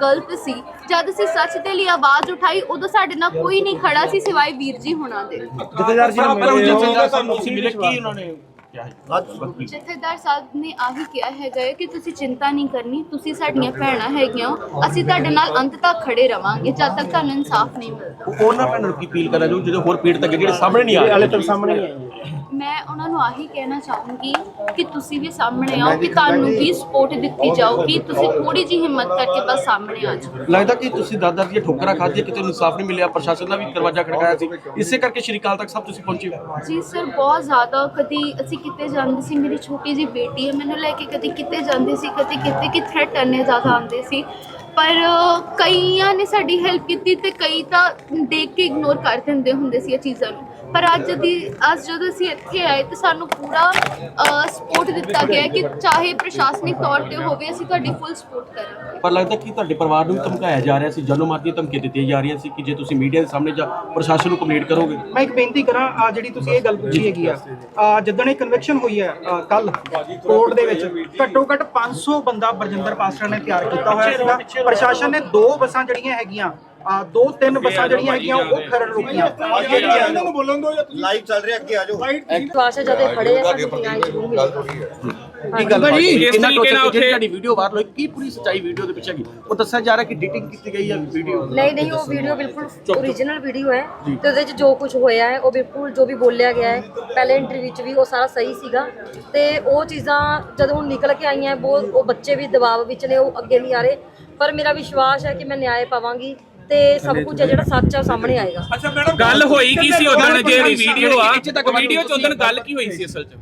ਗਲਤ ਸੀ। ਜਦ ਅਸੀਂ ਸੱਚ ਦੇ ਲਈ ਆਵਾਜ਼ ਉਠਾਈ ਉਦੋਂ ਸਾਡੇ ਨਾਲ ਕੋਈ ਨਹੀਂ ਖੜਾ ਸੀ ਸਿਵਾਏ ਵੀਰ ਜੀ ਹੁਣਾਂ ਦੇ। ਜਥੇਦਾਰ ਜੀ ਨੂੰ ਮਿਲੇ ਹੋ ਤੁਹਾਨੂੰ ਤੁਸੀਂ ਮਿਲੇ ਕੀ ਉਹਨਾਂ ਨੇ ਜਥੇਦਾਰ ਸਾਹਿਬ ਨੇ ਆਹੀ ਕਿਹਾ ਹੈਗਾ ਕਿ ਤੁਸੀਂ ਚਿੰਤਾ ਨਹੀਂ ਕਰਨੀ ਤੁਸੀਂ ਸਾਡੀਆਂ ਭੈਣਾਂ ਹੈਗੀਆਂ ਹੋ। ਅਸੀਂ ਤੁਹਾਡੇ ਨਾਲ ਅੰਤ ਤੱਕ ਖੜੇ ਰਵਾਂਗੇ ਜਦ ਤੱਕ ਤੁਹਾਨੂੰ ਇਨਸਾਫ ਨਹੀਂ ਮਿਲਦਾ। ਉਹਨਾਂ ਭੈਣਾਂ ਨੂੰ ਕੀ ਅਪੀਲ ਕਰਨਾ ਚਾਹੋ ਜਿਹੜੇ ਹੋਰ ਪੀੜ ਤੱਕ ਜਿਹੜੇ ਸਾਹਮਣੇ ਨਹੀਂ ਆ ਰਹੇ? ਹਾਲੇ ਤੱਕ ਸਾਹਮਣੇ ਨਹੀਂ ਆਏ। ਮੈਂ ਉਹਨਾਂ ਨੂੰ ਆਹੀ ਕਹਿਣਾ ਚਾਹੂੰਗੀ ਕਿ ਤੁਸੀਂ ਵੀ ਸਾਹਮਣੇ ਆਓ ਕਿ ਤੁਹਾਨੂੰ ਵੀ ਸਪੋਰਟ ਦਿੱਤੀ ਜਾਊਗੀ। ਤੁਸੀਂ ਥੋੜੀ ਜਿਹੀ ਹਿੰਮਤ ਕਰਕੇ ਬਸ ਸਾਹਮਣੇ ਆ ਜਾਓ। ਲੱਗਦਾ ਕਿ ਤੁਸੀਂ ਦਾਦਾ ਦੀਆਂ ਠੋਕਰਾਂ ਖਾਧੀਆਂ ਕਿਤੇ ਇਨਸਾਫ ਨਹੀਂ ਮਿਲਿਆ ਪ੍ਰਸ਼ਾਸਨ ਦਾ ਵੀ ਦਰਵਾਜ਼ਾ ਖੜਕਾਇਆ ਸੀ। ਇਸੇ ਕਰਕੇ ਸ਼੍ਰੀ ਅਕਾਲ ਤੱਕ ਸਭ ਤੁਸੀਂ ਪਹੁੰਚੇ ਹੋ। ਜੀ ਸਰ ਬਹੁਤ ਜ਼ਿਆਦਾ ਕਦੀ ਅਸੀਂ ਕਿਤੇ ਜਾਂਦੇ ਸੀ ਮੇਰੀ ਛੋਟੀ ਜੀ ਬੇਟੀ ਹੈ ਮੈਨੂੰ ਲੈ ਕੇ ਕਦੀ ਕਿਤੇ ਜਾਂਦੇ ਸੀ ਕਦੀ ਕਿਤੇ ਕਿ ਥ੍ਰੈਟ ਇੰਨੇ ਜ਼ਿਆਦਾ ਆਉਂਦੇ ਸੀ। ਪਰ ਕਈਆਂ ਨੇ ਸਾਡੀ ਹੈਲਪ ਕੀਤੀ ਤੇ ਕਈ ਤਾਂ ਦੇਖ ਕੇ ਇਗਨੋਰ ਕਰ ਦਿੰਦੇ ਹੁੰਦੇ ਸੀ ਇਹ ਚੀਜ਼ਾਂ ਨੂੰ। ਪਰ ਅੱਜ ਦੀ ਅੱਜ ਜਦੋਂ ਅਸੀਂ ਇੱਥੇ ਆਏ ਤੇ ਸਾਨੂੰ ਪੂਰਾ ਸਪੋਰਟ ਦਿੱਤਾ ਗਿਆ ਕਿ ਚਾਹੇ ਪ੍ਰਸ਼ਾਸਨਿਕ ਤੌਰ ਤੇ ਹੋਵੇ ਅਸੀਂ ਤੁਹਾਡੀ ਫੁੱਲ ਸਪੋਰਟ ਕਰਾਂਗੇ। ਪਰ ਲੱਗਦਾ ਕਿ ਤੁਹਾਡੇ ਪਰਿਵਾਰ ਨੂੰ ਵੀ ਧਮਕਾਇਆ ਜਾ ਰਿਹਾ ਸੀ ਜਨਮ ਮਾਰ ਦੀਆਂ ਧਮਕੀਆਂ ਦਿੱਤੀਆਂ ਜਾ ਰਹੀਆਂ ਸੀ ਕਿ ਜੇ ਤੁਸੀਂ ਮੀਡੀਆ ਦੇ ਸਾਹਮਣੇ ਜਾਂ ਪ੍ਰਸ਼ਾਸਨ ਨੂੰ ਕੰਪਲੇਂਟ ਕਰੋਗੇ? ਮੈਂ ਇੱਕ ਬੇਨਤੀ ਕਰਾਂ ਆ ਜਿਹੜੀ ਤੁਸੀਂ ਇਹ ਗੱਲ ਪੁੱਛੀ ਹੈਗੀ ਆ ਆ ਜਿੱਦਣ ਇਹ ਕਨਵੈਕਸ਼ਨ ਹੋਈ ਹੈ ਕੱਲ ਕੋਰਟ ਦੇ ਵਿੱਚ ਘੱਟੋ ਘੱਟ 500 ਬੰਦਾ ਬਰਜਿੰਦਰ ਪਾਸਟਰ ਨੇ ਤਿਆਰ ਕੀਤਾ ਹੋਇਆ ਸੀਗਾ। ਪ੍ਰਸ਼ਾਸਨ ਨੇ ਦੋ ਬੱਸਾਂ ਜਿਹੜੀਆਂ ਹੈਗੀਆਂ ਆ ਦੋ ਤਿੰਨ ਬੱਸਾਂ ਜਿਹੜੀਆਂ ਹੈਗੀਆਂ ਉਹ ਖਰੜ ਰੁਕੀਆਂ। ਇਹਨਾਂ ਨੂੰ ਬੋਲਣ ਦਿਓ ਜਾਂ ਲਾਈਵ ਚੱਲ ਰਿਹਾ ਅੱਗੇ ਆ ਜਾਓ। ਵਿਸ਼ਵਾਸ ਹੈ ਜਦੋਂ ਇਹ ਖੜੇ ਆ ਸਾਨੂੰ ਨਿਆਂ ਜ਼ਰੂਰ ਕੀ ਗੱਲ ਭਾਜੀ ਇਸ ਇਹਨਾਂ ਤਰੀਕੇ ਨਾਲ ਉੱਥੇ ਉੱਥੇ- ਤੁਹਾਡੀ ਵੀਡੀਓ ਵਾਇਰਲ ਹੋਈ ਕੀ ਪੂਰੀ ਸੱਚਾਈ ਵੀਡੀਓ ਦੇ ਪਿੱਛੇ ਕੀ ਉਹ ਦੱਸਿਆ ਜਾ ਰਿਹਾ ਕਿ ਐਡੀਟਿੰਗ ਕੀਤੀ ਗਈ ਹੈ ਵੀਡੀਓ ਨਹੀਂ ਨਹੀਂ ਉਹ ਵੀਡੀਓ ਬਿਲਕੁਲ ਓਰੀਜਨਲ ਵੀਡੀਓ ਹੈ ਤੇ ਉਹਦੇ 'ਚ ਜੋ ਕੁਝ ਹੋਇਆ ਹੈ ਉਹ ਬਿਲਕੁਲ ਜੋ ਵੀ ਬੋਲਿਆ ਗਿਆ ਹੈ ਪਹਿਲੇ ਇੰਟਰਵਿਊ 'ਚ ਵੀ ਉਹ ਸਾਰਾ ਸਹੀ ਸੀਗਾ। ਤੇ ਉਹ ਚੀਜ਼ਾਂ ਜਦੋਂ ਹੁਣ ਨਿਕਲ ਕੇ ਆਈਆਂ ਬਹੁਤ ਉਹ ਬੱਚੇ ਵੀ ਦਬਾਅ ਵਿੱਚ ਨੇ ਉਹ ਅੱਗੇ ਨਹੀਂ ਆ ਰਹੇ। ਪਰ ਮੇਰਾ ਵਿਸ਼ਵਾਸ ਹੈ ਕਿ ਮੈਂ ਨਿਆਂ ਪਾਵਾਂਗੀ। ਤੇ ਸਭ ਕੁਝ ਹੈ ਜਿਹੜਾ ਸੱਚ ਉਹ ਸਾਹਮਣੇ ਆਏਗਾ। ਗੱਲ ਹੋਈ ਕੀ ਸੀ ਉਦੋਂ ਜਿਹੜੀ ਵੀਡੀਓ ਆ? ਵੀਡੀਓ ਚ ਉਦੋਂ ਗੱਲ ਕੀ ਹੋਈ ਸੀ ਅਸਲ ਚ?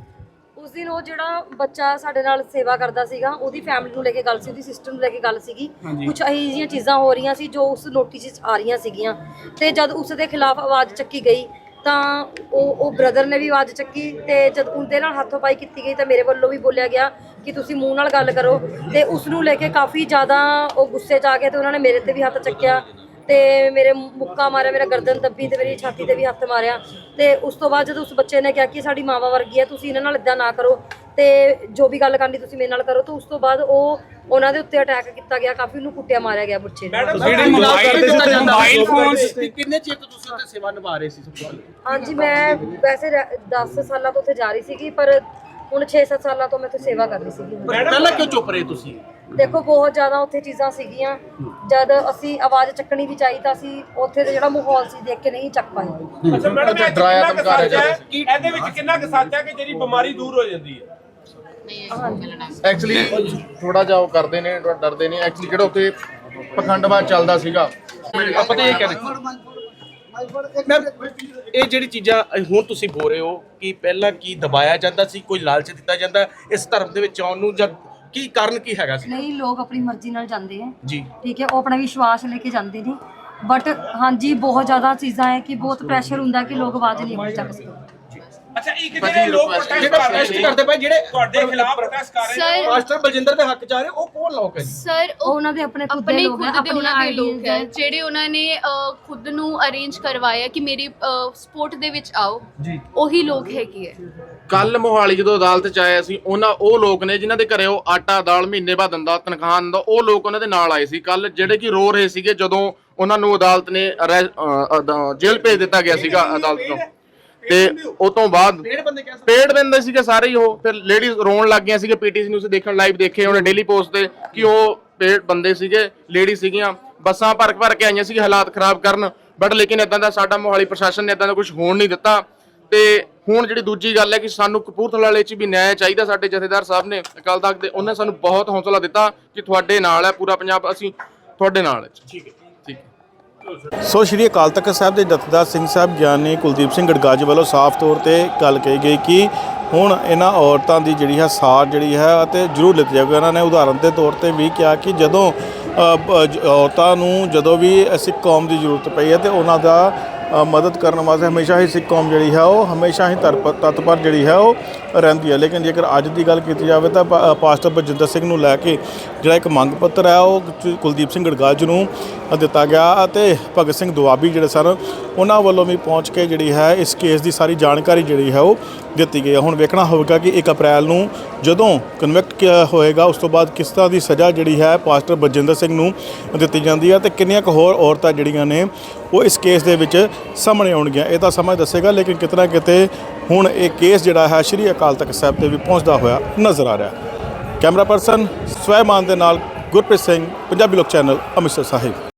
ਉਸ ਦਿਨ ਉਹ ਜਿਹੜਾ ਬੱਚਾ ਸਾਡੇ ਨਾਲ ਸੇਵਾ ਕਰਦਾ ਸੀਗਾ ਉਹਦੀ ਫੈਮਿਲੀ ਨੂੰ ਲੈ ਕੇ ਗੱਲ ਸੀ ਉਹਦੀ ਸਿਸਟਰ ਨੂੰ ਲੈ ਕੇ ਗੱਲ ਸੀਗੀ। ਕੁਝ ਇਹੋ ਜਿਹੀਆਂ ਚੀਜ਼ਾਂ ਹੋ ਰਹੀਆਂ ਸੀ ਜੋ ਉਸ ਨੋਟਿਸ 'ਚ ਆ ਰਹੀਆਂ ਸੀਗੀਆਂ। ਤੇ ਜਦ ਉਸ ਦੇ ਖਿਲਾਫ ਆਵਾਜ਼ ਚੱਕੀ ਗਈ ਤਾਂ ਉਹ ਉਹ ਬ੍ਰਦਰ ਨੇ ਵੀ ਆਵਾਜ਼ ਚੱਕੀ ਤੇ ਜਦ ਉਹਦੇ ਨਾਲ ਹੱਥੋਂ ਪਾਈ ਕੀਤੀ ਗਈ ਤਾਂ ਮੇਰੇ ਵੱਲੋਂ ਵੀ ਬੋਲਿਆ ਗਿਆ ਕਿ ਤੁਸੀਂ ਮੂੰਹ ਨਾਲ ਗੱਲ ਕਰੋ। ਤੇ ਉਸ ਨੂੰ ਲੈ ਕੇ ਕਾਫੀ ਜ਼ਿਆਦਾ ਉਹ ਗੁੱਸੇ 'ਚ ਆ ਗਏ ਤੇ ਉਹਨਾਂ ਨੇ ਮੇਰੇ ਤੇ ਵੀ ਹੱਥ ਚੱਕਿਆ। ਤੇ ਮੇਰੇ ਮੁੱਕਾ ਮਾਰਿਆ ਮੇਰਾ ਗਰਦਨ ਦੱਬੀ ਤੇ ਮੇਰੀ ਛਾਤੀ ਤੇ ਵੀ ਹੱਥ ਮਾਰਿਆ। ਤੇ ਉਸ ਤੋਂ ਬਾਅਦ ਜਦੋਂ ਉਸ ਬੱਚੇ ਨੇ ਕਿਹਾ ਕਿ ਸਾਡੀ ਮਾਵਾ ਵਰਗੀ ਹੈ ਤੁਸੀਂ ਇਹਨਾਂ ਨਾਲ ਇਦਾਂ ਨਾ ਕਰੋ ਤੇ ਜੋ ਵੀ ਗੱਲ ਕਰਨੀ ਤੁਸੀਂ ਮੇਰੇ ਨਾਲ ਕਰੋ ਤਾਂ ਉਸ ਤੋਂ ਬਾਅਦ ਉਹ ਉਹਨਾਂ ਦੇ ਉੱਤੇ ਅਟੈਕ ਕੀਤਾ ਗਿਆ ਕਾਫੀ ਉਹਨੂੰ ਕੁੱਟਿਆ ਮਾਰਿਆ ਗਿਆ ਬੱਚੇ ਨੂੰ। ਮੋਬਾਈਲ ਫੋਨਸ ਕਿੰਨੇ ਚਿਰ ਤੋਂ ਤੁਸੀਂ ਉੱਥੇ ਸੇਵਾ ਨਿਭਾ ਰਹੇ ਸੀ ਸਭ ਤੋਂ ਪਹਿਲਾਂ? ਹਾਂਜੀ ਮੈਂ ਵੈਸੇ 10 ਸਾਲਾਂ ਤੋਂ ਉੱਥੇ ਜਾ ਰਹੀ ਸੀਗੀ ਪਰ ਹੁਣ 6-7 ਸਾਲਾਂ ਤੋਂ ਮੈਂ ਉੱਥੇ ਸੇਵਾ ਕਰ ਰਹੀ ਸੀਗੀ। ਪਹਿਲਾਂ ਕਿਉਂ ਚੁੱਪ ਰਹੇ ਤੁਸੀਂ? ਦੇਖੋ ਬਹੁਤ ਜ਼ਿਆਦਾ ਉੱਥੇ ਚੀਜ਼ਾਂ ਸੀਗੀਆਂ। ਜਦ ਅਸੀਂ ਆਵਾਜ਼ ਚੱਕਣੀ ਵੀ ਚਾਹੀ ਤਾਂ ਅਸੀਂ ਉੱਥੇ ਦਾ ਜਿਹੜਾ ਮਾਹੌਲ ਸੀ ਦੇਖ ਕੇ ਨਹੀਂ ਚੱਕ ਪਾਏ। ਅੱਛਾ ਮੈਡਮ ਇਹ ਡਰਾਇਆ ਇਹਦੇ ਵਿੱਚ ਕਿੰਨਾ ਕੁ ਸੱਚ ਹੈ ਕਿ ਜਿਹੜੀ ਬਿਮਾਰੀ ਦੂਰ ਹੋ ਜਾਂਦੀ ਹੈ? ਐਕਚੁਅਲੀ ਥੋੜਾ ਜਿਹਾ ਉਹ ਕਰਦੇ ਨੇ ਡਰਦੇ ਨੇ। ਐਕਚੁਅਲੀ ਜਿਹੜਾ ਉੱਥੇ ਪਖੰਡਵਾਦ ਚੱਲਦਾ ਸੀਗਾ। ਆਪਾਂ ਤਾਂ ਇਹ ਕਹਿੰਦੇ ਮੈਮ ਇਹ ਜਿਹੜੀ ਚੀਜ਼ਾਂ ਹੁਣ ਤੁਸੀਂ ਬੋਲ ਰਹੇ ਹੋ ਕਿ ਪਹਿਲਾਂ ਕੀ ਦਬਾਇਆ ਜਾਂਦਾ ਸੀ ਕੋਈ ਲਾਲਚ ਦਿੱਤਾ ਜਾਂਦਾ ਇਸ ਧਰਮ ਦੇ ਵਿੱਚ ਆਉਣ ਨੂੰ ਜਾਂ ਕੀ ਕਾਰਨ ਕੀ ਹੈਗਾ ਸੀ? ਨਹੀਂ ਲੋਕ ਆਪਣੀ ਮਰਜ਼ੀ ਨਾਲ ਜਾਂਦੇ ਹੈ ਜੀ। ਠੀਕ ਹੈ ਉਹ ਆਪਣਾ ਵਿਸ਼ਵਾਸ ਲੈ ਕੇ ਜਾਂਦੇ ਨੇ। ਬਟ ਹਾਂਜੀ ਬਹੁਤ ਜ਼ਿਆਦਾ ਚੀਜ਼ਾਂ ਹੈ ਕਿ ਬਹੁਤ ਪ੍ਰੈਸ਼ਰ ਹੁੰਦਾ ਕਿ ਲੋਕ ਆਵਾਜ਼ ਨਹੀਂ ਆਪਣੀ ਚੱਕ ਸਕਦੇ ਅੱਛਾ ਇੱਕ ਜਿਹੜੇ ਲੋਕ ਪ੍ਰੋਟੈਸਟ ਜਿਹੜਾ ਕਰਦੇ ਪਏ ਜਿਹੜੇ ਤੁਹਾਡੇ ਖਿਲਾਫ ਪ੍ਰੋਟੈਸਟ ਕਰ ਰਹੇ ਨੇ ਸਰ ਮਾਸਟਰ ਬਲਜਿੰਦਰ ਦੇ ਹੱਕ ਚ ਆ ਰਹੇ ਉਹ ਕੌਣ ਲੋਕ ਹੈ ਜੀ? ਸਰ ਉਹ ਉਹ ਉਹਨਾਂ ਦੇ ਆਪਣੇ ਖੁਦ ਦੇ ਆਪਣੇ ਲੋਕ ਹੈ ਆਪਣੀਆਂ ਉਹਨਾਂ ਦੇ ਲੋਕ ਹੈ। ਜਿਹੜੇ ਉਹਨਾਂ ਨੇ ਖੁਦ ਨੂੰ ਅਰੇਂਜ ਕਰਵਾਇਆ ਕਿ ਮੇਰੀ ਸਪੋਰਟ ਦੇ ਵਿੱਚ ਆਓ। ਜੀ। ਉਹੀ ਲੋਕ ਹੈਗੇ ਹੈ ਕੱਲ ਮੋਹਾਲੀ ਜਦੋਂ ਅਦਾਲਤ ਚ ਆਏ ਸੀ ਉਹਨਾਂ ਉਹ ਲੋਕ ਨੇ ਜਿਨ੍ਹਾਂ ਦੇ ਘਰੇ ਉਹ ਆਟਾ ਦਾਲ ਮਹੀਨੇ ਬਾਅਦ ਦਿੰਦਾ ਤਨਖਾਹ ਦਿੰਦਾ ਉਹ ਲੋਕ ਉਹਨਾਂ ਦੇ ਨਾਲ ਆਏ ਸੀ ਕੱਲ ਜਿਹੜੇ ਕਿ ਰੋ ਰਹੇ ਸੀਗੇ ਜਦੋਂ ਉਹਨਾਂ ਨੂੰ ਅਦਾਲਤ ਨੇ ਅਰੈ- ਅ, ਜੇਲ੍ਹ ਭੇਜ ਦਿੱਤਾ ਗਿਆ ਸੀਗਾ ਅਦਾਲਤ ਤੋਂ। ਤੇ ਉਹ ਤੋਂ ਬਾਅਦ ਪੇੜ ਬੰਦੇ ਸੀਗੇ ਸਾਰੇ ਹੀ ਉਹ। ਫਿਰ ਲੇਡੀਜ਼ ਰੋਣ ਲੱਗ ਗਈਆਂ ਸੀਗੇ ਪੀਟੀਸੀ ਨਿਊਜ਼ ਦੇਖਣ ਲਾਈਵ ਦੇਖੇ ਉਹਨੇ ਡੇਲੀ ਪੋਸਟ ਤੇ ਕਿ ਉਹ ਪੇੜ ਬੰਦੇ ਸੀਗੇ ਲੇਡੀ ਸੀਗੀਆਂ। ਬੱਸਾਂ ਭਰ ਭਰ ਕੇ ਆਈਆਂ ਸੀ ਹਾਲਾਤ ਖਰਾਬ ਕਰਨ ਬਟ ਲੇਕਿਨ ਇਦਾਂ ਦਾ ਸਾਡਾ ਮੋਹਾਲੀ ਪ੍ਰਸ਼ਾਸਨ ਨੇ ਇਦਾਂ ਦਾ ਕੁਝ ਹੋਣ ਨਹੀਂ ਦਿੱਤਾ। ਤੇ ਹੁਣ ਜਿਹੜੀ ਦੂਜੀ ਗੱਲ ਹੈ ਕਿ ਸਾਨੂੰ ਕਪੂਰਥਲਾ ਵਾਲੇ 'ਚ ਵੀ ਨਿਆਂ ਚਾਹੀਦਾ ਸਾਡੇ ਜਥੇਦਾਰ ਸਾਹਿਬ ਨੇ ਅਕਾਲ ਤਖਤ ਦੇ ਉਹਨੇ ਸਾਨੂੰ ਬਹੁਤ ਹੌਸਲਾ ਦਿੱਤਾ ਕਿ ਤੁਹਾਡੇ ਨਾਲ ਹੈ ਪੂਰਾ ਪੰਜਾਬ ਅਸੀਂ ਤੁਹਾਡੇ ਨਾਲ ਹੈ। ਠੀਕ ਹੈ। ਠੀਕ ਹੈ। ਸੋ ਸ਼੍ਰੀ ਅਕਾਲ ਤਖਤ ਸਾਹਿਬ ਦੇ ਜਥੇਦਾਰ ਸਿੰਘ ਸਾਹਿਬ ਗਿਆਨੀ ਕੁਲਦੀਪ ਸਿੰਘ ਗੜਗਾਜ ਵੱਲੋਂ ਸਾਫ਼ ਤੌਰ ਤੇ ਗੱਲ ਕਹੀ ਗਈ ਕਿ ਹੁਣ ਇਹਨਾਂ ਔਰਤਾਂ ਦੀ ਜਿਹੜੀ ਹੈ ਸਾਰ ਜਿਹੜੀ ਹੈ ਅਤੇ ਜ਼ਰੂਰ ਲਿੱਤੀ ਜਾਵੇਗੀ ਇਹਨਾਂ ਨੇ ਉਦਾਹਰਨ ਦੇ ਤੌਰ ਤੇ ਵੀ ਕਿਹਾ ਕਿ ਜਦੋਂ ਔਰਤਾਂ ਨੂੰ ਜਦੋਂ ਵੀ ਸਿੱਖ ਕੌਮ ਦੀ ਜ਼ਰੂਰਤ ਪਈ ਹੈ ਤੇ ਉਹਨਾਂ ਦਾ ਮਦਦ ਕਰਨ ਵਾਸਤੇ ਹਮੇਸ਼ਾ ਹੀ ਸਿੱਖ ਕੌਮ ਜਿਹੜੀ ਹੈ ਉਹ ਹਮੇਸ਼ਾ ਹੀ ਤਰਪ- ਤਤਪਰ ਜਿਹੜੀ ਹੈ ਉਹ ਰਹਿੰਦੀ ਹੈ। ਲੇਕਿਨ ਜੇਕਰ ਅੱਜ ਦੀ ਗੱਲ ਕੀਤੀ ਜਾਵੇ ਤਾਂ ਪਾਸਟਰ ਬਜਿੰਦਰ ਸਿੰਘ ਨੂੰ ਲੈ ਕੇ ਜਿਹੜਾ ਇੱਕ ਮੰਗ ਪੱਤਰ ਹੈ, ਉਹ ਕੁਲਦੀਪ ਸਿੰਘ ਗੜਗਾਜ ਨੂੰ ਦਿੱਤਾ ਗਿਆ ਅਤੇ ਭਗਤ ਸਿੰਘ ਦੁਆਬੀ ਜਿਹੜੇ ਸਨ, ਉਹਨਾਂ ਵੱਲੋਂ ਵੀ ਪਹੁੰਚ ਕੇ ਜਿਹੜੀ ਹੈ, ਇਸ ਕੇਸ ਦੀ ਸਾਰੀ ਜਾਣਕਾਰੀ ਜਿਹੜੀ ਹੈ, ਉਹ ਦਿੱਤੀ ਗਈ ਹੈ। ਹੁਣ ਵੇਖਣਾ ਹੋਵੇਗਾ ਕਿ 1 ਅਪ੍ਰੈਲ ਨੂੰ ਜਦੋਂ ਕਨਵੈਕਟ ਹੋਏਗਾ, ਉਸ ਤੋਂ ਬਾਅਦ ਕਿਸ ਤਰ੍ਹਾਂ ਦੀ ਸਜ਼ਾ ਜਿਹੜੀ ਹੈ, ਪਾਸਟਰ ਬਜਿੰਦਰ ਸਿੰਘ ਨੂੰ ਦਿੱਤੀ ਜਾਂਦੀ ਹੈ ਤੇ ਕਿੰਨੀਆਂ ਕੁ ਹੋਰ ਔਰਤਾਂ ਜਿਹੜੀਆਂ ਨੇ, ਉਹ ਇਸ ਕੇਸ ਦੇ ਵਿੱਚ ਸਾਹਮਣੇ ਆਉਣਗੀਆਂ। ਇਹ ਤਾਂ ਸਮਾਂ ਦੱਸੇਗਾ, ਲੇਕਿਨ ਕਿਤਨਾ ਕਿਤੇ ਹੁਣ ਇਹ ਕੇਸ ਜਿਹੜਾ ਹੈ, ਸ਼੍ਰੀ ਅਕਾਲ ਤਖਤ ਸਾਹਿਬ ਤੇ ਵੀ ਪਹੁੰਚਦਾ ਹੋਇਆ ਨਜ਼ਰ ਆ ਰਿਹਾ ਕੈਮਰਾ ਪਰਸਨ ਸਵੈਮਾਨ ਦੇ ਨਾਲ ਗੁਰਪ੍ਰੀਤ ਸਿੰਘ ਪੰਜਾਬੀ ਲੋਕ ਚੈਨਲ ਅੰਮ੍ਰਿਤਸਰ ਸਾਹਿਬ।